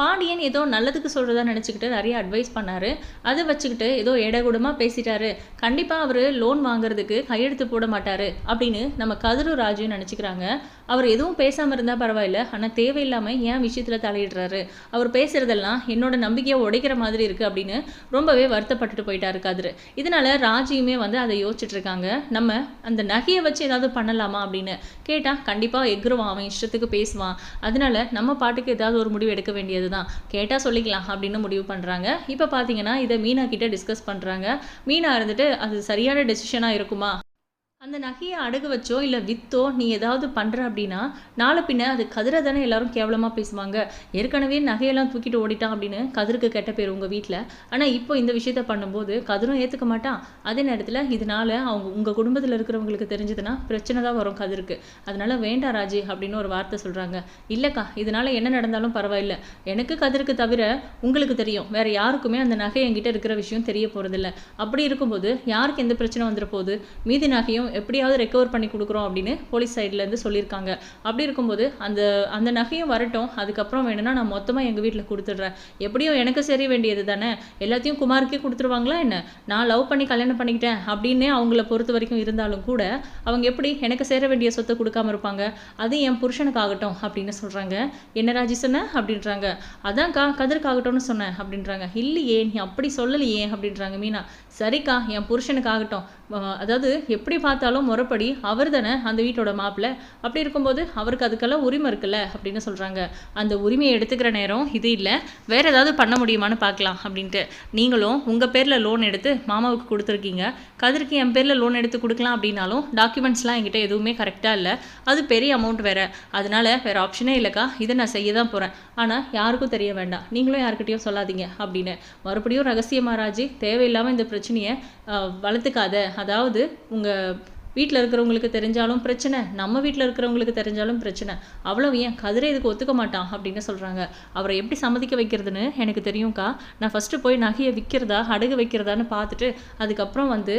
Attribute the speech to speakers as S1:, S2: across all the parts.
S1: பாண்டியன் ஏதோ நல்லதுக்கு சொல்கிறதா நினச்சிக்கிட்டு நிறைய அட்வைஸ் பண்ணார். அதை வச்சுக்கிட்டு ஏதோ ஏடகூடமாக பேசிட்டாரு. கண்டிப்பாக அவர் லோன் வாங்குறதுக்கு கையெழுத்து போட மாட்டார் அப்படின்னு நம்ம கதிரு ராஜு நினச்சிக்கிறாங்க. அவர் எதுவும் பேசாமல் இருந்தால் பரவாயில்ல. ஆனால் தேவையில்லாமல் ஏன் விஷயத்தில் தலையிடுறாரு? அவர் பேசுகிறதெல்லாம் என்னோட நம்பிக்கையை உடைக்கிற மாதிரி இருக்குது அப்படின்னு ரொம்பவே வருத்தப்பட்டுட்டு போயிட்டாரு கதிரு. இதனால் ராஜியுமே வந்து அதை யோசிச்சுட்டு இருக்காங்க. நம்ம அந்த நகையை வச்சு ஏதாவது பண்ணலாமா அப்படின்னு கேட்டால் கண்டிப்பாக எக்ருவான் அவன் இஷ்டத்துக்கு பேசுவான். அதனால நம்ம பாட்டுக்கு ஏதாவது ஒரு முடிவு எடுக்க வேண்டியது தான். கேட்டால் சொல்லிக்கலாம் அப்படின்னு முடிவு பண்ணுறாங்க இப்போ பார்த்தீங்கன்னா இதை மீனா கிட்ட டிஸ்கஸ் பண்ணுறாங்க மீனா இருந்துட்டு அது சரியான டெசிஷனாக இருக்குமா? அந்த நகையை அடகு வச்சோ இல்லை வித்தோ நீ ஏதாவது பண்ணுற அப்படின்னா நாளை பின்ன அது கதிரை தானே எல்லாரும் கேவலமாக பேசுவாங்க. ஏற்கனவே நகையெல்லாம் தூக்கிட்டு ஓடிட்டான் அப்படின்னு கதிருக்கு கெட்ட பேர் உங்கள் வீட்டில் ஆனால் இப்போ இந்த விஷயத்த பண்ணும்போது கதிரும் ஏற்றுக்க மாட்டான். அதே நேரத்தில் இதனால் அவங்க உங்கள் குடும்பத்தில் இருக்கிறவங்களுக்கு தெரிஞ்சதுன்னா பிரச்சனை தான் வரும் கதிருக்கு. அதனால் வேண்டாம் ராஜி அப்படின்னு ஒரு வார்த்தை சொல்கிறாங்க இல்லைக்கா இதனால என்ன நடந்தாலும் பரவாயில்ல. எனக்கு கதிருக்கு தவிர உங்களுக்கு தெரியும். வேறு யாருக்குமே அந்த நகை என்கிட்ட இருக்கிற விஷயம் தெரிய போகிறதில்ல அப்படி இருக்கும்போது யாருக்கு எந்த பிரச்சனை வந்துட போகுது? மீதி நகையும் எப்படியாவது ரெக்கவர் பண்ணி கொடுக்குறோம் அப்படின்னு போலீஸ் சைட்லேருந்து சொல்லியிருக்காங்க. அப்படி இருக்கும்போது அந்த அந்த நகையும் வரட்டும் அதுக்கப்புறம் வேணும்னா நான் மொத்தமாக எங்கள் வீட்டில் கொடுத்துட்றேன். எப்படியும் எனக்கு சரி வேண்டியது தானே? எல்லாத்தையும் குமாருக்கே கொடுத்துருவாங்களா என்ன? நான் லவ் பண்ணி கல்யாணம் பண்ணிக்கிட்டேன் அப்படின்னே அவங்கள பொறுத்த வரைக்கும் இருந்தாலும் கூட அவங்க எப்படி எனக்கு சேர வேண்டிய சொத்தை கொடுக்காம இருப்பாங்க? அது என் புருஷனுக்கு ஆகட்டும் அப்படின்னு சொல்கிறாங்க என்ன ராஜி சொன்ன? அப்படின்றாங்க. கா கதிர்க்காகட்டும்னு சொன்னேன் அப்படின்றாங்க. இல்லையே நீ அப்படி சொல்லலையே அப்படின்றாங்க மீனா. சரிக்கா என் புருஷனுக்காகட்டும். அதாவது எப்படி பார்த்தாலும் முறைப்படி அவர் தானே அந்த வீட்டோட மாப்பிள்ளை. அப்படி இருக்கும்போது அவருக்கு அதுக்கெல்லாம் உரிமை இருக்குல்ல அப்படின்னு சொல்கிறாங்க அந்த உரிமையை எடுத்துக்கிற நேரம் இது இல்லை. வேறு ஏதாவது பண்ண முடியுமான்னு பார்க்கலாம் அப்படின்ட்டு. நீங்களும் உங்கள் பேரில் லோன் எடுத்து மாமாவுக்கு கொடுத்துருக்கீங்க. கதிருக்கு என் பேரில் லோன் எடுத்து கொடுக்கலாம் அப்படின்னாலும் டாக்குமெண்ட்ஸ்லாம் என்கிட்ட எதுவுமே கரெக்டாக இல்லை. அது பெரிய அமௌண்ட் வேறு. அதனால் வேறு ஆப்ஷனே இல்லைக்கா. இதை நான் செய்ய தான் போகிறேன் ஆனால் யாருக்கும் தெரிய வேண்டாம். நீங்களும் யாருக்கிட்டையும் சொல்லாதீங்க அப்படின்னு. மறுபடியும் ரகசிய ராஜி தேவையில்லாமல் இந்த பிரச்சனையை வளர்த்துக்காத. அதாவது உங்கள் வீட்டில் இருக்கிறவங்களுக்கு தெரிஞ்சாலும் பிரச்சனை நம்ம வீட்டில் இருக்கிறவங்களுக்கு தெரிஞ்சாலும் பிரச்சனை. அவ்வளவு ஏன்? கதிரை இதுக்கு ஒத்துக்க மாட்டான் அப்படின்னு சொல்கிறாங்க அவரை எப்படி சம்மதிக்க வைக்கிறதுன்னு எனக்கு தெரியும்க்கா. நான் ஃபஸ்ட்டு போய் நகையை விற்கிறதா அடகு வைக்கிறதான்னு பார்த்துட்டு அதுக்கப்புறம் வந்து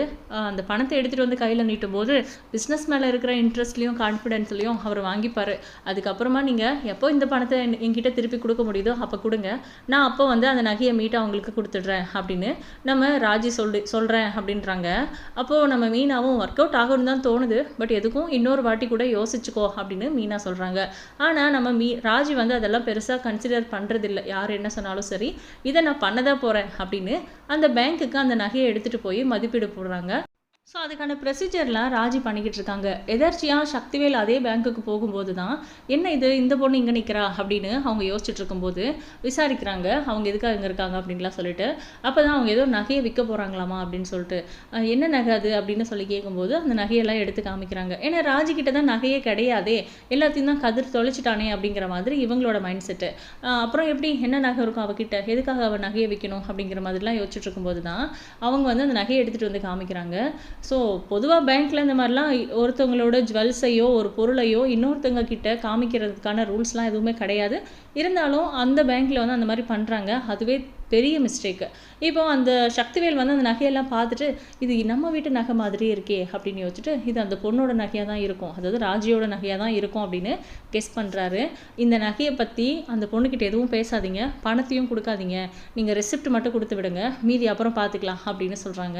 S1: அந்த பணத்தை எடுத்துகிட்டு வந்து கையில் நீட்டும் போது பிஸ்னஸ் மேலே இருக்கிற இன்ட்ரெஸ்ட்லேயும் கான்ஃபிடென்ஸ்லையும் அவர் வாங்கிப்பார். அதுக்கப்புறமா நீங்கள் எப்போ இந்த பணத்தை என்கிட்ட திருப்பி கொடுக்க முடியுதோ அப்போ கொடுங்க. நான் அப்போ வந்து அந்த நகையை மீட்டை அவங்களுக்கு கொடுத்துட்றேன் அப்படின்னு நம்ம ராஜி சொல்லி சொல்கிறேன் அப்படின்றாங்க. அப்போது நம்ம மீனாவும் ஒர்க் அவுட் ஆகும்னு தான் தோணுது. பட் எதுக்கும் இன்னொரு வாட்டி கூட யோசிச்சுக்கோ அப்படின்னு மீனா சொல்கிறாங்க ஆனால் நம்ம மீ ராஜி வந்து அதெல்லாம் பெருசாக கன்சிடர் பண்ணுறதில்ல யார் என்ன சொன்னாலும் சரி இதை நான் பண்ணதான் போகிறேன் அப்படின்னு அந்த பேங்க்குக்கு அந்த நகையை எடுத்துகிட்டு போய் மதிப்பீடு போடுறாங்க. ஸோ அதுக்கான ப்ரொசீஜர்லாம் ராஜி பண்ணிக்கிட்டு இருக்காங்க எதர்ச்சியாக சக்திவேல் அதே பேங்க்குக்கு போகும்போது தான் என்ன இது? இந்த பொண்ணு இங்கே நிற்கிறா அப்படின்னு அவங்க யோசிச்சுட்டு இருக்கும்போது விசாரிக்கிறாங்க. அவங்க எதுக்காக இங்கே இருக்காங்க? அப்படின்லாம் சொல்லிட்டு அப்போ தான் அவங்க ஏதோ நகையை விற்க போகிறாங்களாமா அப்படின்னு சொல்லிட்டு என்ன நகை அது? அப்படின்னு சொல்லி கேட்கும்போது அந்த நகையெல்லாம் எடுத்து காமிக்கிறாங்க. ஏன்னா ராஜி கிட்ட தான் நகையே கிடையாதே. எல்லாத்தையும் தான் கதிர் தொலைச்சிட்டானே அப்படிங்கிற மாதிரி இவங்களோட மைண்ட் செட்டு அப்புறம் எப்படி? என்ன நகை இருக்கும் அவகிட்ட? எதுக்காக அவள் நகையை விற்கணும் அப்படிங்கிற மாதிரிலாம் யோசிச்சுட்டு இருக்கும்போது தான் அவங்க வந்து அந்த நகையை எடுத்துகிட்டு வந்து காமிக்கிறாங்க. ஸோ பொதுவாக பேங்க்கில் இந்த மாதிரிலாம் ஒருத்தவங்களோட ஜுவல்ஸையோ ஒரு பொருளையோ இன்னொருத்தவங்க கிட்ட காமிக்கிறதுக்கான ரூல்ஸ்லாம் எதுவுமே கிடையாது. இருந்தாலும் அந்த பேங்க்கில் வந்து அந்த மாதிரி பண்ணுறாங்க அதுவே பெரிய மிஸ்டேக்கு இப்போ அந்த சக்திவேல் வந்து அந்த நகையெல்லாம் பார்த்துட்டு இது நம்ம வீட்டு நகை மாதிரி இருக்கே அப்படின்னு யோசிச்சுட்டு இது அந்த பொண்ணோட நகையாக தான் இருக்கும். அதாவது ராஜியோட நகையாக தான் இருக்கும் அப்படின்னு கெஸ் பண்ணுறாரு இந்த நகையை பற்றி அந்த பொண்ணுக்கிட்ட எதுவும் பேசாதீங்க. பணத்தையும் கொடுக்காதீங்க. நீங்கள் ரெசிப்ட் மட்டும் கொடுத்து விடுங்க. மீதி அப்புறம் பார்த்துக்கலாம் அப்படின்னு சொல்கிறாங்க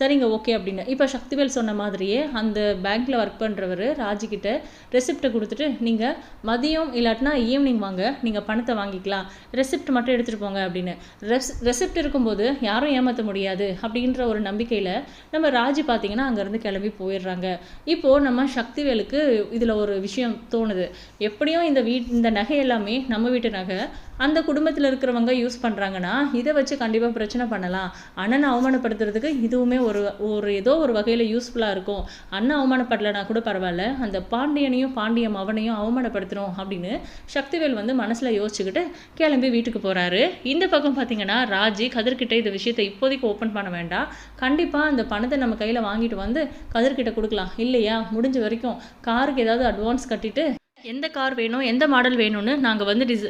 S1: சரிங்க ஓகே அப்படின்னு. இப்போ சக்திவேல் சொன்ன மாதிரியே அந்த பேங்க்கில் ஒர்க் பண்ணுறவர் ராஜிக்கிட்ட ரெசிப்டை கொடுத்துட்டு நீங்கள் மதியம் இல்லாட்டினா ஈவினிங் வாங்க. நீங்கள் பணத்தை வாங்கிக்கலாம் ரெசிப்ட் மட்டும் எடுத்துகிட்டு போங்க அப்படின்னு. ரெஸ் ரெசிப்ட் இருக்கும்போது யாரும் ஏமாற்ற முடியாது அப்படின்ற ஒரு நம்பிக்கையில் நம்ம ராஜி பார்த்தீங்கன்னா அங்கேருந்து கிளம்பி போயிடுறாங்க. இப்போது நம்ம சக்திவேலுக்கு இதில் ஒரு விஷயம் தோணுது. எப்படியும் இந்த வீட் இந்த நகை எல்லாமே நம்ம வீட்டு நகை அந்த குடும்பத்தில் இருக்கிறவங்க யூஸ் பண்ணுறாங்கன்னா இதை வச்சு கண்டிப்பாக பிரச்சனை பண்ணலாம். அண்ணனை அவமானப்படுத்துறதுக்கு இதுவுமே ஒரு ஒரு ஏதோ ஒரு வகையில் யூஸ்ஃபுல்லாக இருக்கும். அண்ணன் அவமானப்படலைனா கூட பரவாயில்ல. அந்த பாண்டியனையும் பாண்டிய மவனையும் அவமானப்படுத்தணும் அப்படின்னு சக்திவேல் வந்து மனசில் யோசிச்சுக்கிட்டு கிளம்பி வீட்டுக்கு போகிறாரு இந்த பக்கம் பார்த்தீங்கன்னா ராஜி கதிர்கிட்ட இந்த விஷயத்தை இப்போதைக்கு ஓப்பன் பண்ண வேண்டாம். கண்டிப்பாக அந்த பணத்தை நம்ம கையில் வாங்கிட்டு வந்து கதிர்கிட்ட கொடுக்கலாம். இல்லையா? முடிஞ்ச வரைக்கும் காருக்கு ஏதாவது அட்வான்ஸ் கட்டிட்டு எந்த கார் வேணும் எந்த மாடல் வேணும்னு நாங்கள் வந்து டிஸ்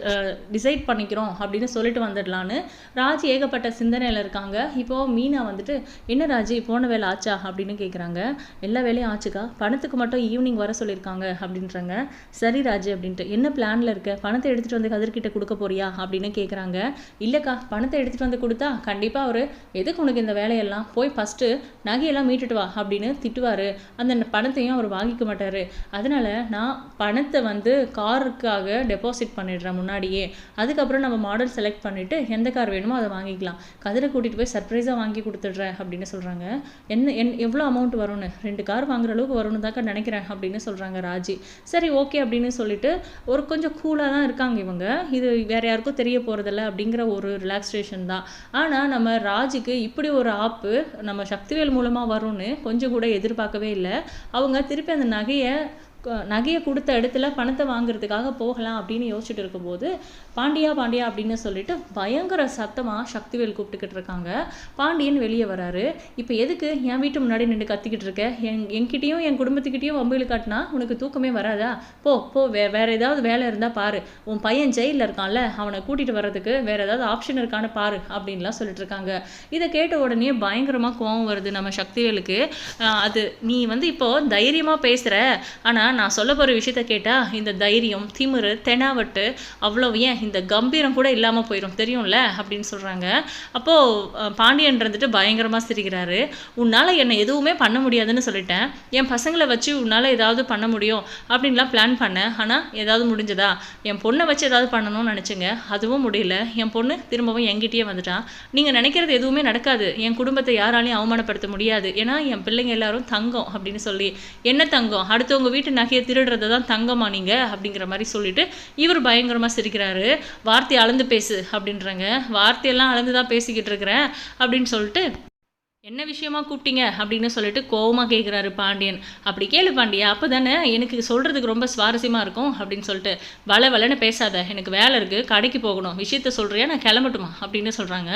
S1: டிசைட் பண்ணிக்கிறோம் அப்படின்னு சொல்லிட்டு வந்துடலான்னு. ராஜ் ஏகப்பட்ட சிந்தனையில் இருக்காங்க. இப்போது மீனா வந்துட்டு என்ன ராஜி போன வேலை ஆச்சா? அப்படின்னு கேட்குறாங்க எல்லா வேலையும் ஆச்சுக்கா. பணத்துக்கு மட்டும் ஈவினிங் வர சொல்லியிருக்காங்க அப்படின்றாங்க. சரி ராஜு அப்படின்ட்டு. என்ன பிளானில் இருக்க? பணத்தை எடுத்துகிட்டு வந்து கதிர்கிட்ட கொடுக்க போறியா? அப்படின்னு கேட்குறாங்க இல்லைக்கா பணத்தை எடுத்துகிட்டு வந்து கொடுத்தா கண்டிப்பாக அவர் எதுக்கு உனக்கு இந்த வேலையெல்லாம்? போய் ஃபஸ்ட்டு நகையெல்லாம் மீட்டுட்டு வா அப்படின்னு திட்டுவார். அந்த பணத்தையும் அவர் வாங்கிக்க மாட்டார். அதனால் நான் பணத்தை வந்து காருக்காக டெபாசிட் பண்ணிடுறேன் முன்னாடியே அதுக்கப்புறம் நம்ம மாடல் செலக்ட் பண்ணிவிட்டு எந்த கார் வேணுமோ அதை வாங்கிக்கலாம். கதிரை கூட்டிகிட்டு போய் சர்ப்ரைஸாக வாங்கி கொடுத்துட்றேன் அப்படின்னு சொல்கிறாங்க என்ன என் எவ்வளோ அமௌண்ட் வரும்னு? ரெண்டு கார் வாங்குற அளவுக்கு வரும்னு தாக்க நினைக்கிறேன் அப்படின்னு சொல்கிறாங்க ராஜி. சரி ஓகே அப்படின்னு சொல்லிட்டு ஒரு கொஞ்சம் கூலாக தான் இருக்காங்க இவங்க. இது வேறு யாருக்கும் தெரிய போகிறதில்ல அப்படிங்கிற ஒரு ரிலாக்ஸேஷன் தான். ஆனால் நம்ம ராஜுக்கு இப்படி ஒரு ஆப்பு நம்ம சக்திவேல் மூலமாக வரும்னு கொஞ்சம் கூட எதிர்பார்க்கவே இல்லை. அவங்க திருப்பி அந்த நகையை நகையை கொடுத்த இடத்துல பணத்தை வாங்குறதுக்காக போகலாம் அப்படின்னு யோசிச்சுட்டு இருக்கும்போது பாண்டியா பாண்டியா அப்படின்னு சொல்லிட்டு பயங்கர சத்தமாக சக்திவேல் கூப்பிட்டுக்கிட்டு இருக்காங்க. பாண்டியன் வெளியே வராரு. இப்போ எதுக்கு? என் வீட்டு முன்னாடி நின்று கத்திக்கிட்டு இருக்க? என் என்கிட்டயும் என் குடும்பத்துக்கிட்டேயும் வம்பியில் காட்டினா உனக்கு தூக்கமே வராதா? போ போ வே வேற ஏதாவது வேலை இருந்தால் பாரு. உன் பையன் ஜெயிலில் இருக்கான்ல அவனை கூட்டிகிட்டு வர்றதுக்கு வேற ஏதாவது ஆப்ஷன் இருக்கான்னு பாரு அப்படின்லாம் சொல்லிட்டு இருக்காங்க. இதை கேட்ட உடனே பயங்கரமாக கோவம் வருது நம்ம சக்திவேலுக்கு. அது நீ வந்து இப்போ தைரியமாக பேசுகிற ஆனால் நான் சொல்ல போகிற விஷயத்த கேட்டால் இந்த தைரியம் திமிரு தெனாவட்டு அவ்வளோ ஏன்? இந்த கம்பீரம் கூட இல்லாமல் போயிடும் தெரியும்ல? அப்படின்னு சொல்கிறாங்க அப்போது பாண்டியன் இருந்துட்டு பயங்கரமாக சிரிக்கிறாரு. உன்னால் என்னை எதுவுமே பண்ண முடியாதுன்னு சொல்லிட்டேன். என் பசங்களை வச்சு உன்னால் ஏதாவது பண்ண முடியும். அப்படின்லாம் பிளான் பண்ணேன் ஆனால் ஏதாவது முடிஞ்சதா? என் பொண்ணை வச்சு ஏதாவது பண்ணணும்னு நினச்சிங்க. அதுவும் முடியல. என் பொண்ணு திரும்பவும் என்கிட்டயே வந்துட்டான். நீங்கள் நினைக்கிறது எதுவுமே நடக்காது. என் குடும்பத்தை யாராலையும் அவமானப்படுத்த முடியாது. ஏன்னா என் பிள்ளைங்க எல்லாரும் தங்கம் அப்படின்னு சொல்லி. என்ன தங்கம்? அடுத்தவங்க வீட்டு நகையை திருடுறது தான் தங்கமா நீங்கள் அப்படிங்கிற மாதிரி சொல்லிட்டு இவர் பயங்கரமாக சிரிக்கிறாரு. வார்த்தை அளந்து பேசு அப்படின்றாங்க. வார்த்தையெல்லாம் அளந்து தான் பேசிக்கிட்டு இருக்கிறேன் அப்படின்னு சொல்லிட்டு என்ன விஷயமா கூப்பிட்டீங்க அப்படின்னு சொல்லிட்டு கோவமாக கேட்குறாரு பாண்டியன். அப்படி கேளு பாண்டியா அப்போ தானே எனக்கு சொல்கிறதுக்கு ரொம்ப சுவாரஸ்யமாக இருக்கும் அப்படின்னு சொல்லிட்டு வள வளன்னு பேசாத எனக்கு வேலை இருக்குது கடைக்கு போகணும் விஷயத்த சொல்கிறியா நான் கிளம்பட்டுமா அப்படின்னு சொல்கிறாங்க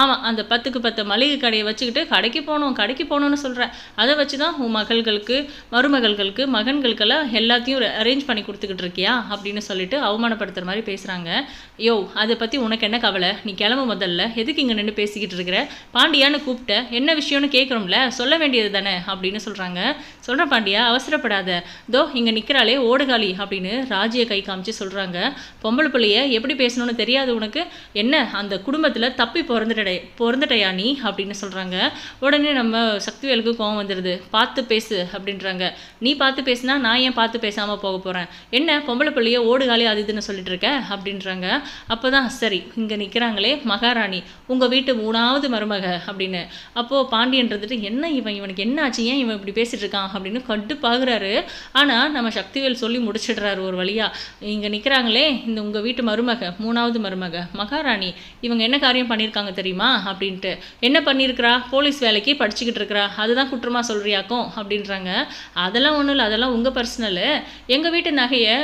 S1: ஆமாம் அந்த பத்துக்கு பத்து மளிகை கடையை வச்சுக்கிட்டு கடைக்கு போகணும் கடைக்கு போகணும்னு சொல்கிறேன் அதை வச்சு தான் உன் மகள்களுக்கு மருமகள்களுக்கு மகன்களுக்கெல்லாம் எல்லாத்தையும் அரேஞ்ச் பண்ணி கொடுத்துக்கிட்டு இருக்கியா அப்படின்னு சொல்லிட்டு அவமானப்படுத்துகிற மாதிரி பேசுகிறாங்க யோ அதை பற்றி உனக்கு என்ன கவலை? நீ கிளம்ப முதல்ல எதுக்கு இங்கே நின்று பேசிக்கிட்டு இருக்கிற? பாண்டியான்னு கூப்பிட்ட என்ன என்ன விஷயம்னு கேட்குறோம்ல சொல்ல வேண்டியது தானே? அப்படின்னு சொல்கிறாங்க சொல்கிற பாண்டியா அவசரப்படாத. தோ இங்கே நிற்கிறாளே ஓடுகாலி அப்படின்னு ராஜியை கை காமிச்சு சொல்கிறாங்க பொம்பளை பிள்ளைய எப்படி பேசணும்னு தெரியாது உனக்கு? என்ன அந்த குடும்பத்தில் தப்பி பிறந்துட்டடை பிறந்துட்டையா நீ? அப்படின்னு சொல்கிறாங்க உடனே நம்ம சக்திவேலுக்கு கோவம் வந்துடுது பார்த்து பேசு அப்படின்றாங்க. நீ பார்த்து பேசுனா நான் ஏன் பார்த்து பேசாமல் போக போகிறேன் என்ன பொம்பளை பிள்ளைய ஓடுகாலி அது இதுன்னு சொல்லிட்டு இருக்க? அப்படின்றாங்க. அப்போ தான் சரி இங்கே நிற்கிறாங்களே மகாராணி. உங்கள் வீட்டு மூணாவது மருமக அப்படின்னு. அப்போது பாண்டியன் இருந்துட்டு என்ன இவன்? இவனுக்கு என்ன ஆச்சு? ஏன் இவன் இப்படி பேசிட்டு இருக்கான்? அப்படின்னு கடுப்பாகுறாரு. ஆனால் நம்ம சக்திவேல் சொல்லி முடிச்சிடுறாரு ஒரு வழியாக இங்கே நிற்கிறாங்களே இந்த உங்கள் வீட்டு மருமக மூணாவது மருமக. மகாராணி இவங்க என்ன காரியம் பண்ணியிருக்காங்க தெரியுமா? அப்படின்ட்டு. என்ன பண்ணியிருக்கிறா போலீஸ் வேலைக்கு படிச்சுக்கிட்டு இருக்கிறா. அதுதான் குற்றமாக சொல்கிறியாக்கும் அப்படின்றாங்க. அதெல்லாம் ஒன்றும் இல்லை. அதெல்லாம் உங்கள் பர்சனலு எங்கள் வீட்டு நகையை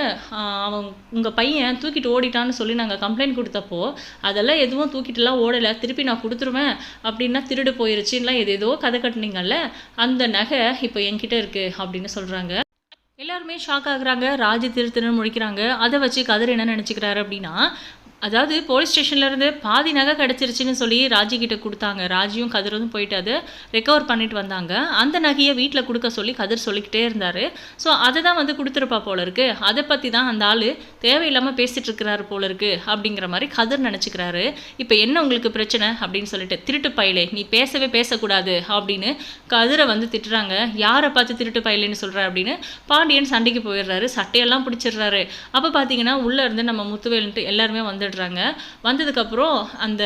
S1: அவன் உங்கள் பையன் தூக்கிட்டு ஓடிட்டான்னு சொல்லி நாங்கள் கம்ப்ளைண்ட் கொடுத்தப்போ அதெல்லாம் எதுவும் தூக்கிட்டுலாம் ஓடலை. திருப்பி நான் கொடுத்துருவேன். அப்படின்னா திருடு போயிருச்சு. எது ஏதோ கதை கட்டுனீங்கல்ல அந்த நகை இப்போ என்கிட்ட இருக்குது அப்படின்னு சொல்கிறாங்க எல்லாருமே ஷாக் ஆகுறாங்க ராஜி திருத்தினு முழிக்கிறாங்க அதை வச்சு கதிர் என்ன நினச்சிக்கிறாரு அப்படின்னா அதாவது போலீஸ் ஸ்டேஷன்லேருந்து பாதி நகை கிடச்சிருச்சுன்னு சொல்லி ராஜி கிட்ட கொடுத்தாங்க. ராஜியும் கதிரும் போயிட்டு அதை ரெக்கவர் பண்ணிட்டு வந்தாங்க. அந்த நகையை வீட்டில் கொடுக்க சொல்லி கதிர் சொல்லிக்கிட்டே இருந்தார். ஸோ அதை தான் வந்து கொடுத்துருப்பா போல இருக்கு. அதை பற்றி தான் அந்த ஆள் தேவையில்லாமல் பேசிகிட்டு இருக்கிறாரு போல இருக்கு அப்படிங்கிற மாதிரி கதிர் நினச்சிக்கிறாரு. இப்போ என்ன உங்களுக்கு பிரச்சனை அப்படின்னு சொல்லிட்டு திருட்டு பயலே நீ பேசவே பேசக்கூடாது அப்படின்னு கதிரை வந்து திட்டுறாங்க. யாரை பார்த்து திருட்டு பயலேன்னு சொல்கிற அப்படின்னு பாண்டியன் சண்டைக்கு போயிடுறாரு. சட்டையெல்லாம் பிடிச்சிடுறாரு. அப்போ பார்த்தீங்கன்னா உள்ளே இருந்து நம்ம முத்துவேலுன்ட்டு எல்லாருமே வந்துடுறாங்க. வந்ததுக்கப்புறம் அந்த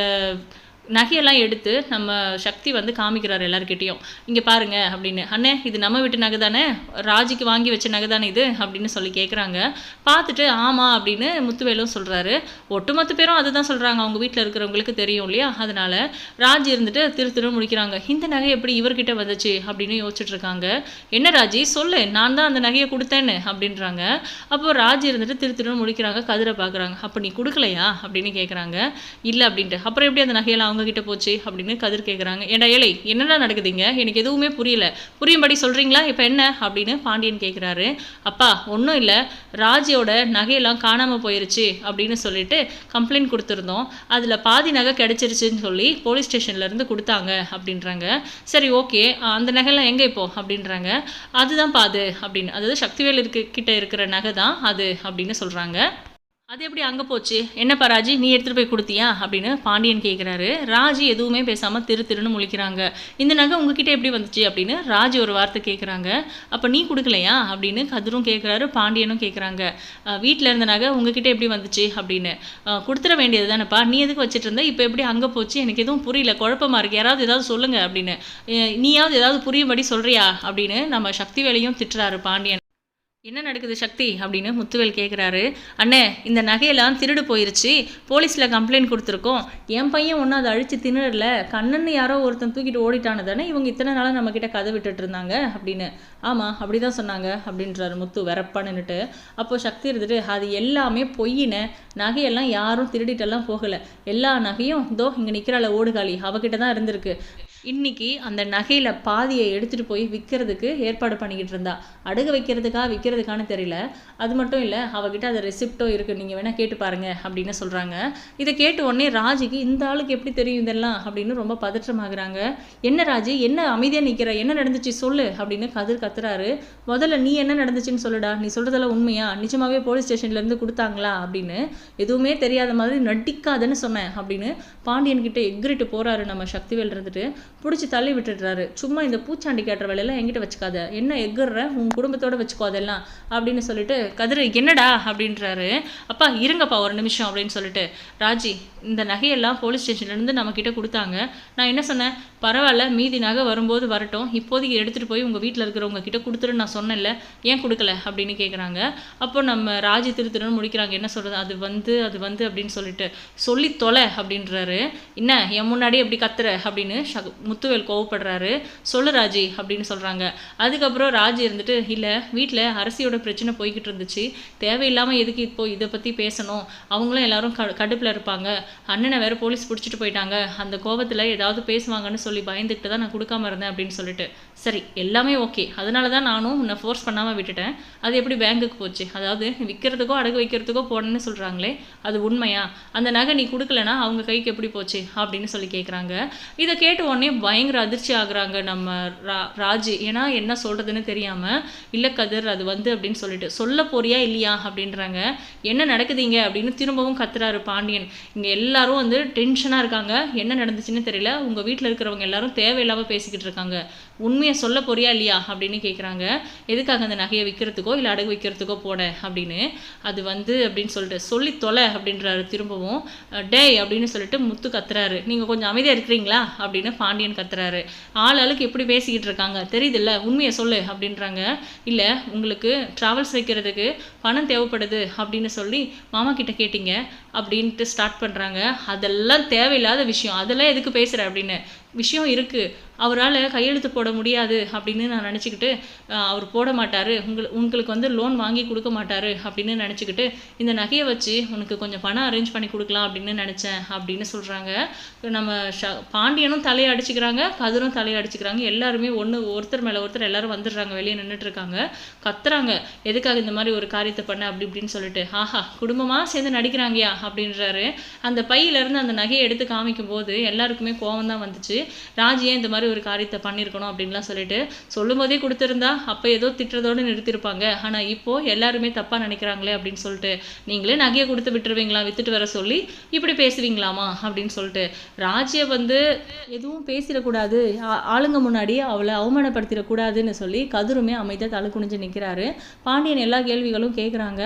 S1: நகையெல்லாம் எடுத்து நம்ம சக்தி வந்து காமிக்கிறார் எல்லாருக்கிட்டேயும் இங்கே பாருங்க அப்படின்னு. அண்ணே இது நம்ம வீட்டு நகை தானே ராஜிக்கு வாங்கி வச்ச நகை தானே இது? அப்படின்னு சொல்லி கேட்குறாங்க பார்த்துட்டு ஆமாம் அப்படின்னு முத்துவேலும் சொல்கிறாரு ஒட்டுமொத்த பேரும் அதுதான் சொல்கிறாங்க அவங்க வீட்டில் இருக்கிறவங்களுக்கு தெரியும் இல்லையா? அதனால் ராஜி இருந்துட்டு திரு திரு முடிக்கிறாங்க. இந்த நகை எப்படி இவர்கிட்ட வந்துச்சு? அப்படின்னு யோசிச்சுட்டு இருக்காங்க என்ன ராஜி? சொல்லு. நான் தான் அந்த நகையை கொடுத்தேன்னு அப்படின்றாங்க. அப்போ ராஜி இருந்துட்டு திரு திருன்னு முடிக்கிறாங்க. கதிரை பார்க்குறாங்க அப்போ நீ கொடுக்கலையா? அப்படின்னு கேட்குறாங்க இல்லை அப்படின்ட்டு. அப்புறம் எப்படி அந்த நகையெல்லாம் அவங்க அவங்கக்கிட்ட போச்சு அப்படின்னு கதிர் கேட்குறாங்க ஏண்டா ஏழை என்னடா நடக்குதுங்க? எனக்கு எதுவுமே புரியல. புரியும்படி சொல்கிறீங்களா இப்போ என்ன? அப்படின்னு பாண்டியன் கேட்குறாரு அப்பா ஒன்றும் இல்லை. ராஜியோட நகையெல்லாம் காணாமல் போயிருச்சு அப்படின்னு சொல்லிட்டு கம்ப்ளைண்ட் கொடுத்துருந்தோம். அதில் பாதி நகை கிடச்சிருச்சுன்னு சொல்லி போலீஸ் ஸ்டேஷன்லேருந்து கொடுத்தாங்க அப்படின்றாங்க. சரி ஓகே. அந்த நகைலாம் எங்கே இப்போ? அப்படின்றாங்க. அதுதான் பாது அப்படின்னு. அதாவது சக்திவேல் இருக்கு கிட்ட இருக்கிற நகை தான் அது அப்படின்னு சொல்கிறாங்க அது எப்படி அங்கே போச்சு? என்னப்பா ராஜி நீ எடுத்துகிட்டு போய் கொடுத்தியா? அப்படின்னு பாண்டியன் கேட்குறாரு ராஜி எதுவுமே பேசாமல் திரு திருன்னு முழிக்கிறாங்க. இந்த நகை உங்ககிட்ட எப்படி வந்துச்சு? அப்படின்னு ராஜி ஒரு வார்த்தை கேட்குறாங்க அப்போ நீ கொடுக்கலையா? அப்படின்னு கதிரும் கேட்குறாரு பாண்டியனும் கேட்குறாங்க வீட்டில் இருந்த நகை உங்ககிட்ட எப்படி வந்துச்சு? அப்படின்னு. கொடுத்துட வேண்டியது தானேப்பா. நீ எதுக்கு வச்சுட்டு இருந்த? இப்போ எப்படி அங்கே போச்சு? எனக்கு எதுவும் புரியல. குழப்பமாக இருக்குது யாராவது ஏதாவது சொல்லுங்கள் அப்படின்னு. நீயாவது ஏதாவது புரியும்படி சொல்கிறியா அப்படின்னு நம்ம சக்தி வேலையும் திட்டுறாரு பாண்டியன். என்ன நடக்குது சக்தி? அப்படின்னு முத்துவேல் கேட்குறாரு அண்ணே இந்த நகையெல்லாம் திருடு போயிருச்சு. போலீஸில் கம்ப்ளைண்ட் கொடுத்துருக்கோம். என் பையன் ஒன்றும் அதை அழித்து திணறல. கண்ணன்னு யாரோ ஒருத்தன் தூக்கிட்டு ஓடிட்டானு தானே இவங்க இத்தனை நாளாக நம்மக்கிட்ட கதை விட்டுட்டு இருந்தாங்க? அப்படின்னு. ஆமாம் அப்படி தான் சொன்னாங்க அப்படின்றாரு முத்து வெறப்பா அப்போது சக்தி இருந்துட்டு அது எல்லாமே பொய்யின. நகையெல்லாம் யாரும் திருடிட்டெல்லாம் போகலை. எல்லா நகையும் இதோ இங்கே நிற்கிறாள் ஓடுகாலி. அவகிட்ட தான் இருந்திருக்கு. இன்னைக்கு அந்த நகையில் பாதியை எடுத்துகிட்டு போய் விற்கிறதுக்கு ஏற்பாடு பண்ணிக்கிட்டு இருந்தா. அடகு வைக்கிறதுக்கா விற்கிறதுக்கான்னு தெரியல. அது மட்டும் இல்லை அவகிட்ட அது ரெசிப்டோ இருக்குது நீங்கள் வேணால் கேட்டு பாருங்கள் அப்படின்னு சொல்கிறாங்க இதை கேட்ட உடனே ராஜிக்கு இந்த ஆளுக்கு எப்படி தெரியும் இதெல்லாம்? அப்படின்னு ரொம்ப பதற்றமாகறாங்க. என்ன ராஜி என்ன அமைதியாக நிற்கிற என்ன நடந்துச்சு? சொல்லு அப்படின்னு கதிர் கத்துறாரு. முதல்ல நீ என்ன நடந்துச்சுன்னு சொல்லுடா. நீ சொல்கிறதெல்லாம் உண்மையா? நிஜமாவே போலீஸ் ஸ்டேஷன்லேருந்து கொடுத்தாங்களா? அப்படின்னு. எதுவுமே தெரியாத மாதிரி நடிக்காதன்னு சொன்னேன் அப்படின்னு பாண்டியன் எக்ரிட்டு போகிறாரு நம்ம சக்திவேல் இருந்துட்டு. பிடிச்சி தள்ளி விட்டுடுறாரு. சும்மா இந்த பூச்சாண்டி கேட்டுற வேலையெல்லாம் எங்கிட்ட வச்சுக்காத. என்ன எகுற உன் குடும்பத்தோட வச்சுக்கோ அதெல்லாம். அப்படின்னு சொல்லிட்டு கதிர் என்னடா? அப்படின்றாரு. அப்பா இருங்கப்பா ஒரு நிமிஷம் அப்படின்னு சொல்லிட்டு ராஜி இந்த நகையெல்லாம் போலீஸ் ஸ்டேஷன்லேருந்து நம்ம கிட்ட கொடுத்தாங்க. நான் என்ன சொன்னேன்? பரவாயில்ல மீதி நகை வரும்போது வரட்டும். இப்போதைக்கு எடுத்துகிட்டு போய் உங்கள் வீட்டில் இருக்கிறவங்க கிட்ட கொடுத்துருன்னு நான் சொன்னேன்ல. ஏன் கொடுக்கல? அப்படின்னு கேட்குறாங்க அப்போ நம்ம ராஜி திரு முடிக்கிறாங்க. என்ன சொல்கிறது அது வந்து அது வந்து அப்படின்னு சொல்லிட்டு சொல்லி தொலை அப்படின்றாரு. என்ன என் முன்னாடி எப்படி கத்துற? அப்படின்னு முத்துவேல் கோவப்படுறாரு. சொல்லு ராஜி அப்படின்னு சொல்கிறாங்க அதுக்கப்புறம் ராஜி இருந்துட்டு இல்லை வீட்டில் அரசியோட பிரச்சனை போய்கிட்டு இருந்துச்சு. தேவையில்லாமல் எதுக்கு இப்போ இதை பற்றி பேசணும்? அவங்களும் எல்லாரும் க கடுப்பில் இருப்பாங்க. அண்ணனை வேறு போலீஸ் பிடிச்சிட்டு போயிட்டாங்க. அந்த கோபத்தில் ஏதாவது பேசுவாங்கன்னு சொல்லி பயந்துட்டு தான் நான் கொடுக்காம இருந்தேன் அப்படின்னு சொல்லிட்டு. சரி எல்லாமே ஓகே. அதனால தான் நானும் உன்னை ஃபோர்ஸ் பண்ணாமல் விட்டுட்டேன். அது எப்படி பேங்குக்கு போச்சு? அதாவது விற்கிறதுக்கோ அடகு வைக்கிறதுக்கோ போனேன்னு சொல்கிறாங்களே அது உண்மையா? அந்த நகை நீ கொடுக்கலனா அவங்க கைக்கு எப்படி போச்சு? அப்படின்னு சொல்லி கேட்குறாங்க இதை கேட்ட உடனே பயங்கர அதிர்ச்சி ஆகுறாங்க நம்ம ரா ராஜு. ஏன்னா என்ன சொல்கிறதுன்னு தெரியாமல் இல்லை கதிர் அது வந்து அப்படின்னு சொல்லிட்டு சொல்ல போறியா இல்லையா? அப்படின்றாங்க. என்ன நடக்குதுங்க? அப்படின்னு திரும்பவும் கத்துறாரு பாண்டியன். இங்கே எல்லாரும் வந்து டென்ஷனாக இருக்காங்க. என்ன நடந்துச்சுன்னு தெரியல. உங்கள் வீட்டில் இருக்கிறவங்க எல்லாரும் தேவையில்லாமல் பேசிக்கிட்டு இருக்காங்க. உண்மையை சொல்ல போறியா இல்லையா அப்படின்னு கேட்குறாங்க எதுக்காக அந்த நகையை விற்கிறதுக்கோ இல்லை அடகு வைக்கிறதுக்கோ போட அப்படின்னு. அது வந்து அப்படின்னு சொல்லிட்டு சொல்லி தொலை அப்படின்றாரு திரும்பவும். டேய் அப்படின்னு சொல்லிட்டு முத்து கத்துறாரு. நீங்கள் கொஞ்சம் அமைதியாக இருக்கிறீங்களா அப்படின்னு பாண்டியன் கத்துறாரு. ஆள் ஆளுக்கு எப்படி பேசிக்கிட்டு இருக்காங்க தெரியுதுல்ல? உண்மையை சொல்லு அப்படின்றாங்க. இல்லை உங்களுக்கு ட்ராவல்ஸ் வைக்கிறதுக்கு பணம் தேவைப்படுது அப்படின்னு சொல்லி மாமா கிட்ட கேட்டீங்க அப்படின்ட்டு ஸ்டார்ட் பண்ணுறாங்க அதெல்லாம் தேவையில்லாத விஷயம். அதெல்லாம் எதுக்கு பேசுகிற அப்படின்னு. விஷயம் இருக்குது அவரால் கையெழுத்து போட முடியாது அப்படின்னு நான் நினச்சிக்கிட்டு அவர் போட மாட்டார். உங்கள் உங்களுக்கு வந்து லோன் வாங்கி கொடுக்க மாட்டார் அப்படின்னு நினச்சிக்கிட்டு இந்த நகையை வச்சு உனக்கு கொஞ்சம் பணம் அரேஞ்ச் பண்ணி கொடுக்கலாம் அப்படின்னு நினச்சேன் அப்படின்னு சொல்கிறாங்க நம்ம ஷ பாண்டியனும் தலையை அடிச்சுக்கிறாங்க கதிரும் தலையை அடிச்சுக்கிறாங்க. எல்லாருமே ஒன்று ஒருத்தர் மேலே ஒருத்தர் எல்லாரும் வந்துடுறாங்க வெளியே நின்றுட்டுருக்காங்க கத்துறாங்க. எதுக்காக இந்த மாதிரி ஒரு காரியத்தை பண்ண? அப்படி இப்படின்னு சொல்லிட்டு ஆஹா குடும்பமாக சேர்ந்து நடிக்கிறாங்கயா? அப்படின்றாரு. அந்த பையிலேருந்து அந்த நகையை எடுத்து காமிக்கும் போது எல்லாருக்குமே கோவம் தான் வந்துச்சு. ராஜ் ஏன் இந்த மாதிரி ஒரு காரியத்தை பண்ணியிருக்கணும் அப்படின்லாம் சொல்லிட்டு சொல்லும் போதே கொடுத்துருந்தா அப்போ ஏதோ திட்டுறதோடு நிறுத்திருப்பாங்க. ஆனால் இப்போ எல்லாருமே தப்பாக நினைக்கிறாங்களே அப்படின்னு சொல்லிட்டு நீங்களே நகையை கொடுத்து விட்டுருவீங்களா? வித்துட்டு வர சொல்லி இப்படி பேசுவீங்களாமா? அப்படின்னு சொல்லிட்டு ராஜியை வந்து எதுவும் பேசிடக்கூடாது ஆளுங்க முன்னாடி அவளை அவமானப்படுத்திடக்கூடாதுன்னு சொல்லி கதிருமே அமைதியாக தலை குனிஞ்சு நிற்கிறாரு பாண்டியன் எல்லா கேள்விகளும் கேட்குறாங்க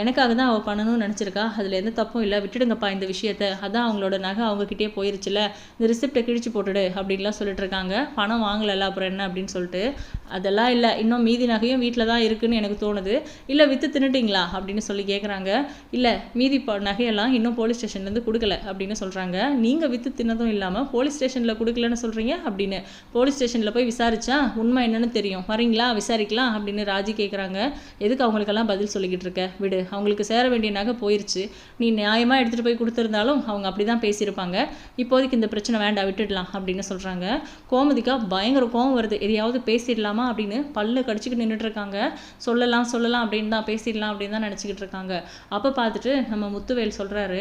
S1: எனக்காக தான் அவள் பண்ணணும்னு நினச்சிருக்கா. அதில் எந்த தப்பும் இல்லை. விட்டுடுங்கப்பா இந்த விஷயத்த. அதான் அவங்களோட நகை அவங்கக்கிட்டே போயிருச்சுல. இந்த ரிசிப்டை கிழிச்சு போட்டு போட்டுடு அப்படின்லாம் சொல்லிட்டு இருக்காங்க பணம் வாங்கலைல்ல அப்புறம் என்ன அப்படின்னு சொல்லிட்டு. அதெல்லாம் இல்லை. இன்னும் மீதி நகையும் வீட்டில் தான் இருக்குன்னு எனக்கு தோணுது. இல்லை விற்று தின்னுட்டிங்களா அப்படின்னு சொல்லி கேட்குறாங்க இல்லை மீதி ப நகையெல்லாம் இன்னும் போலீஸ் ஸ்டேஷன்லேருந்து கொடுக்கல அப்படின்னு சொல்கிறாங்க நீங்கள் விற்று தின்னதும் இல்லாமல் போலீஸ் ஸ்டேஷனில் கொடுக்கலன்னு சொல்கிறீங்க அப்படின்னு போலீஸ் ஸ்டேஷனில் போய் விசாரிச்சா உண்மை என்னன்னு தெரியும். வரீங்களா? விசாரிக்கலாம் அப்படின்னு ராஜி கேட்குறாங்க எதுக்கு அவங்களுக்கெல்லாம் பதில் சொல்லிக்கிட்டு இருக்க? விடு அவங்களுக்கு சேர வேண்டிய நகை போயிருச்சு. நீ நியாயமாக எடுத்துகிட்டு போய் கொடுத்துருந்தாலும் அவங்க அப்படி தான் பேசியிருப்பாங்க. இப்போதைக்கு இந்த பிரச்சனை வேண்டாம் விட்டுடலாம். அப்படின்னு சொல்கிறாங்க கோமதிக்கா பயங்கர கோவம் வருது. எதையாவது பேசிடலாமா அப்படின்னு பல்லு கடிச்சிக்கிட்டு நின்றுட்டு இருக்காங்க. சொல்லலாம் சொல்லலாம் அப்படின்னு தான் பேசிடலாம் அப்படின்னு தான் நினச்சிக்கிட்டு இருக்காங்க. அப்போ பார்த்துட்டு நம்ம முத்துவேல் சொல்கிறாரு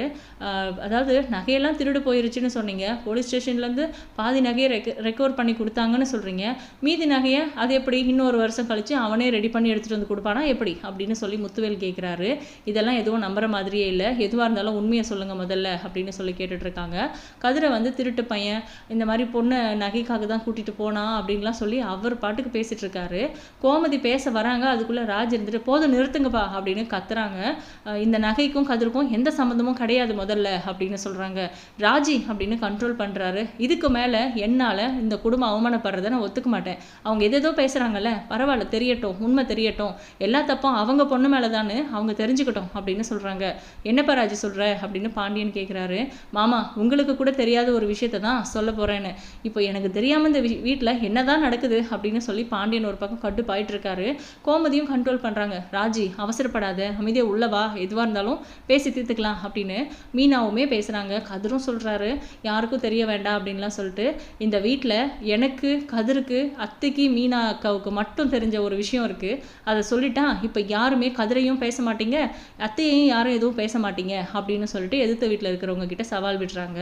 S1: அதாவது நகையெல்லாம் திருடு போயிருச்சுன்னு சொன்னீங்க. போலீஸ் ஸ்டேஷன்லேருந்து பாதி நகையை ரெக்க ரெக்கவர் பண்ணி கொடுத்தாங்கன்னு சொல்கிறீங்க மீதி நகையை அது எப்படி இன்னொரு வருஷம் கழித்து அவனே ரெடி பண்ணி எடுத்துகிட்டு வந்து கொடுப்பானா? எப்படி? அப்படின்னு சொல்லி முத்துவேல் கேட்குறாரு இதெல்லாம் எதுவும் நம்புற மாதிரியே இல்லை. எதுவாக இருந்தாலும் உண்மையை சொல்லுங்கள் முதல்ல. அப்படின்னு சொல்லி கேட்டுட்ருக்காங்க கதிரை வந்து திருட்டு பையன் இந்த மாதிரி பொண்ணை நகைக்காக தான் கூட்டிகிட்டு போனா அப்படின்லாம் சொல்லி அவர் பாட்டுக்கு பேசிகிட்டு இருக்காரு. கோமதி பேச வராங்க. அதுக்குள்ளே ராஜ் இருந்துட்டு போதும் நிறுத்துங்கப்பா அப்படின்னு கத்துறாங்க. இந்த நகைக்கும் கதிருக்கும் எந்த சம்மந்தமும் கிடையாது முதல்ல அப்படின்னு சொல்கிறாங்க ராஜி அப்படின்னு கண்ட்ரோல் பண்ணுறாரு இதுக்கு மேலே என்னால் இந்த குடும்பம் அவமானப்படுறத நான் ஒத்துக்க மாட்டேன். அவங்க எதேதோ பேசுகிறாங்கல்ல பரவாயில்ல தெரியட்டும் உண்மை தெரியட்டும். எல்லா தப்பும் அவங்க பொண்ணு மேலே தானே அவங்க தெரிஞ்சுக்கட்டும் அப்படின்னு சொல்கிறாங்க என்னப்பா ராஜி சொல்கிற அப்படின்னு பாண்டியன் கேட்குறாரு மாமா உங்களுக்கு கூட தெரியாத ஒரு விஷயத்தை தான் சொல்ல சொல்கிறேன்னு இப்போ எனக்கு தெரியாமல் இந்த வீட்டில் என்னதான் நடக்குது அப்படின்னு சொல்லி பாண்டியன் ஒரு பக்கம் கட்டுப்பாயிட்டு இருக்காரு கோமதியும் கண்ட்ரோல் பண்ணுறாங்க ராஜி அவசரப்படாத. அமைதியாக உள்ளவா எதுவாக இருந்தாலும் பேசி தீர்த்துக்கலாம் அப்படின்னு மீனாவுமே பேசுகிறாங்க கதிரும் சொல்கிறாரு யாருக்கும் தெரிய வேண்டாம் அப்படின்லாம் சொல்லிட்டு. இந்த வீட்டில் எனக்கு கதிருக்கு அத்தைக்கு மீனா அக்காவுக்கு மட்டும் தெரிஞ்ச ஒரு விஷயம் இருக்குது அதை சொல்லிட்டா இப்போ யாருமே கதிரையும் பேச மாட்டீங்க. அத்தையையும் யாரும் எதுவும் பேச மாட்டீங்க அப்படின்னு சொல்லிட்டு எதிர்த்த வீட்டில் இருக்கிறவங்க கிட்ட சவால் விடுறாங்க.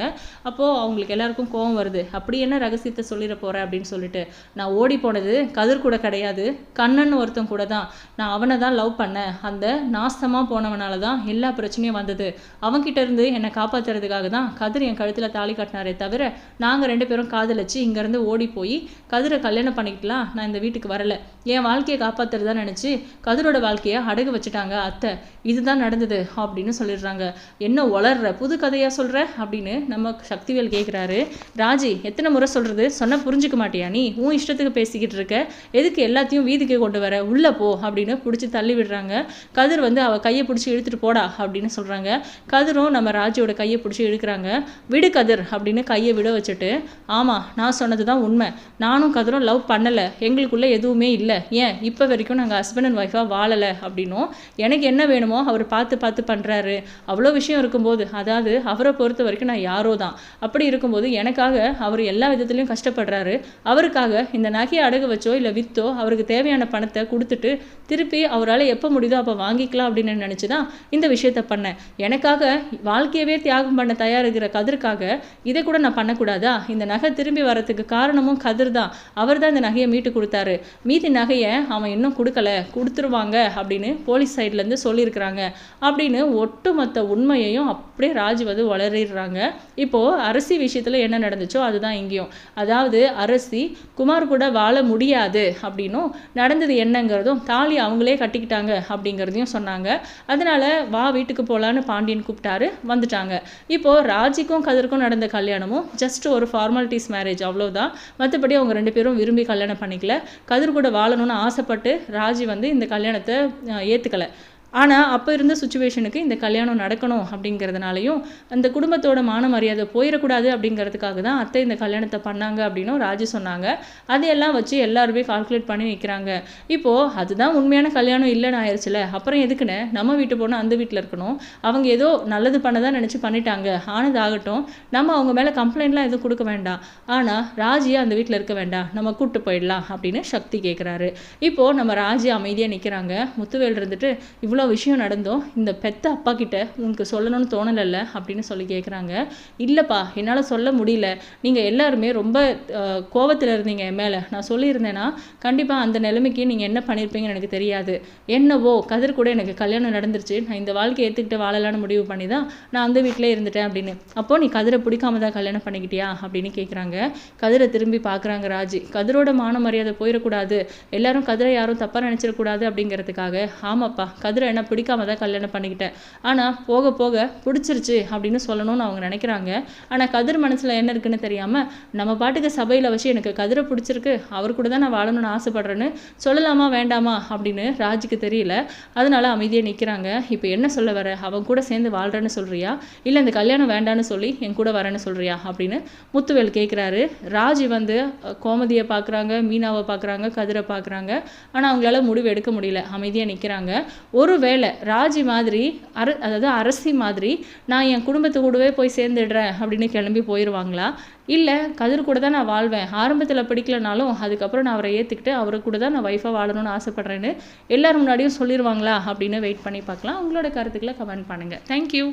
S1: அப்போது அவங்களுக்கு எல்லாருக்கும் கோவம் வருது. அப்படி என்ன ரகசியத்தை சொல்லிட போகிறேன் அப்படின்னு சொல்லிட்டு நான் ஓடி போனது கதிர் கூட கிடையாது. கண்ணன் ஒருத்தன் கூட தான். நான் அவனை தான் லவ் பண்ணேன். அந்த நாசமாக போனவனால தான் எல்லா பிரச்சனையும் வந்தது. அவன்கிட்ட இருந்து என்னை காப்பாத்துறதுக்காக தான் கதிர் என் கழுத்தில் தாலி கட்டினாரே தவிர நாங்கள் ரெண்டு பேரும் காதலிச்சு இங்கேருந்து ஓடி போய் கதிரை கல்யாணம் பண்ணிக்கலாம். நான் இந்த வீட்டுக்கு வரல. என் வாழ்க்கையை காப்பாற்றுறதா நினச்சி கதிரோட வாழ்க்கையை அடகு வச்சுட்டாங்க அத்தை. இதுதான் நடந்தது அப்படின்னு சொல்லிடுறாங்க. என்ன வளர்ற புது கதையாக சொல்கிற அப்படின்னு நம்ம சக்திவேல் கேட்குறாரு ராஜி எத்தனை முறை சொல்கிறது சொன்ன புரிஞ்சுக்க மாட்டியா நீ? உன் இஷ்டத்துக்கு பேசிக்கிட்டு இருக்க. எதுக்கு எல்லாத்தையும் வீதிக்கு கொண்டு வர? உள்ளே போ அப்படின்னு பிடிச்சி தள்ளி விடுறாங்க. கதிர் வந்து அவள் கையை பிடிச்சி இழுத்துட்டு போடா அப்படின்னு சொல்கிறாங்க கதிரும் நம்ம ராஜியோட கையை பிடிச்சி இழுக்கிறாங்க. விடு கதிர் அப்படின்னு கையை விட வச்சுட்டு ஆமாம் நான் சொன்னது தான் உண்மை. நானும் கதிரும் லவ் பண்ணலை. எங்களுக்குள்ளே எதுவுமே இல்லை. ஏன்? இப்போ வரைக்கும் நாங்கள் ஹஸ்பண்ட் அண்ட் ஒய்ஃபாக வாழலை. அப்படின்னும். எனக்கு என்ன வேணுமோ அவர் பார்த்து பார்த்து பண்ணுறாரு அவ்வளோ விஷயம் இருக்கும்போது அதாவது அவரை பொறுத்த வரைக்கும் நான் யாரோ தான் அப்படி இருக்கும்போது எனக்காக அவர் எல்லா விதத்துலையும் கஷ்டப்படுறாரு. அவருக்காக இந்த நகையை அடகு வச்சோ இல்லை விற்றோ அவருக்கு தேவையான பணத்தை கொடுத்துட்டு திருப்பி அவரால் எப்போ முடியுதோ அப்போ வாங்கிக்கலாம் அப்படின்னு நினச்சி தான் இந்த விஷயத்த பண்ணேன். எனக்காக வாழ்க்கையவே தியாகம் பண்ண தயாரிக்கிற கதிர்க்காக இதை கூட நான் பண்ணக்கூடாதா? இந்த நகை திரும்பி வரத்துக்கு காரணமும் கதிர் தான் அவர் தான் இந்த நகையை மீட்டு கொடுத்தாரு. மீதி நகையை அவன் இன்னும் கொடுக்கல. கொடுத்துருவாங்க அப்படின்னு போலீஸ் சைட்லேருந்து சொல்லியிருக்கிறாங்க. அப்படின்னு ஒட்டுமொத்த உண்மையையும் அப்படியே ராஜ் வந்து வளரிடுறாங்க. இப்போது அரசி விஷயத்தில் என்ன நடந்துச்சோ அதுதான் இங்கேயும். அதாவது அரசி குமார் கூட வாழ முடியாது அப்படின்னும் நடந்தது என்னங்கிறதும் தாலி அவங்களே கட்டிக்கிட்டாங்க அப்படிங்கிறதையும் சொன்னாங்க. அதனால வா வீட்டுக்கு போகலான்னு பாண்டியன் கூப்பிட்டாரு வந்துட்டாங்க. இப்போது ராஜிக்கும் கதிர்க்கும் நடந்த கல்யாணமும் ஜஸ்ட் ஒரு ஃபார்மாலிட்டிஸ் மேரேஜ் அவ்வளோதான் மற்றபடி அவங்க ரெண்டு பேரும் விரும்பி கல்யாணம் பண்ணிக்கல. கதிர் கூட வாழணும்னு ஆசைப்பட்டு ராஜி வந்து இந்த கல்யாணத்தை ஏற்றுக்கலை ஆனால் அப்போ இருந்த சுச்சுவேஷனுக்கு இந்த கல்யாணம் நடக்கணும் அப்படிங்கிறதுனாலையும் அந்த குடும்பத்தோட மான மரியாதை போயிடக்கூடாது அப்படிங்கிறதுக்காக தான் அத்தை இந்த கல்யாணத்தை பண்ணாங்க அப்படின்னும் ராஜு சொன்னாங்க. அதையெல்லாம் வச்சு எல்லாருமே கால்குலேட் பண்ணி நிற்கிறாங்க இப்போது அதுதான் உண்மையான கல்யாணம் இல்லைன்னு ஆயிடுச்சுல அப்புறம் எதுக்குன்னு? நம்ம வீட்டு போனால் அந்த வீட்டில் இருக்கணும். அவங்க ஏதோ நல்லது பண்ணதான் நினச்சி பண்ணிட்டாங்க. ஆனது ஆகட்டும் நம்ம அவங்க மேலே கம்ப்ளைண்ட்லாம் எதுவும் கொடுக்க வேண்டாம். ஆனால் ராஜியை அந்த வீட்டில் இருக்க வேண்டாம். நம்ம கூப்பிட்டு போயிடலாம் அப்படின்னு சக்தி கேட்குறாரு இப்போது நம்ம ராஜி அமைதியாக நிற்கிறாங்க முத்துவேல் இருந்துட்டு இவ்வளோ இவ்வளோ விஷயம் நடந்தோம் இந்த பெத்த அப்பா கிட்ட உனக்கு சொல்லணும்னு தோணலைல்ல அப்படின்னு சொல்லி கேட்குறாங்க இல்லைப்பா என்னால் சொல்ல முடியல. நீங்கள் எல்லாருமே ரொம்ப கோவத்தில் இருந்தீங்க என் மேலே. நான் சொல்லியிருந்தேன்னா கண்டிப்பாக அந்த நிலைமைக்கு நீங்கள் என்ன பண்ணியிருப்பீங்கன்னு எனக்கு தெரியாது. என்னவோ கதிர் கூட எனக்கு கல்யாணம் நடந்துருச்சு. நான் இந்த வாழ்க்கையை ஏற்றுக்கிட்டு வாழலான்னு முடிவு பண்ணி தான் நான் அந்த வீட்டிலே இருந்துட்டேன் அப்படின்னு. அப்போ நீ கதிரை பிடிக்காம தான் கல்யாணம் பண்ணிக்கிட்டியா அப்படின்னு கேட்குறாங்க கதிரை திரும்பி பார்க்குறாங்க ராஜி. கதிரோட மான மரியாதை போயிடக்கூடாது. எல்லாரும் கதிரை யாரும் தப்பாக நினச்சிடக்கூடாது அப்படிங்கிறதுக்காக ஆமாப்பா கதிரை என்னை பிடிக்காம தான் கல்யாணம் பண்ணிக்கிட்டேன். ஆனால் போக போக பிடிச்சிருச்சு அப்படின்னு சொல்லணும்னு அவங்க நினைக்கிறாங்க. ஆனால் கதிர் மனசில் என்ன இருக்குன்னு தெரியாமல் நம்ம பாட்டுக்கு சபையில் வச்சு எனக்கு கதிரை பிடிச்சிருக்கு அவர் கூட தான் நான் வாழணும்னு ஆசைப்பட்றேன்னு சொல்லலாமா வேண்டாமா அப்படின்னு ராஜுக்கு தெரியல. அதனால அமைதியாக நிற்கிறாங்க இப்போ என்ன சொல்ல வர? அவன் கூட சேர்ந்து வாழ்கிறேன்னு சொல்கிறியா இல்லை இந்த கல்யாணம் வேண்டான்னு சொல்லி என் கூட வரேன்னு சொல்கிறியா அப்படின்னு முத்துவேல் கேட்குறாரு ராஜி வந்து கோமதியை பார்க்குறாங்க மீனாவை பார்க்குறாங்க கதிரை பார்க்குறாங்க ஆனால் அவங்களால முடிவு எடுக்க முடியல. அமைதியாக நிற்கிறாங்க ஒரு ஒருவேளை ராஜி மாதிரி அர அதாவது அரசி மாதிரி நான் என் குடும்பத்து கூடவே போய் சேர்ந்துடுறேன் அப்படின்னு கிளம்பி போயிடுவாங்களா இல்லை கதிர் கூட தான் நான் வாழ்வேன். ஆரம்பத்தில் பிடிக்கலனாலும் அதுக்கப்புறம் நான் அவரை ஏற்றுக்கிட்டு அவரை கூட தான் நான் ஒய்ஃபாக வாழணும்னு ஆசைப்பட்றேன்னு எல்லோரும் முன்னாடியும் சொல்லிடுவாங்களா அப்படின்னு வெயிட் பண்ணி பார்க்கலாம். உங்களோட கருத்துக்களை கமெண்ட் பண்ணுங்கள் தேங்க்யூ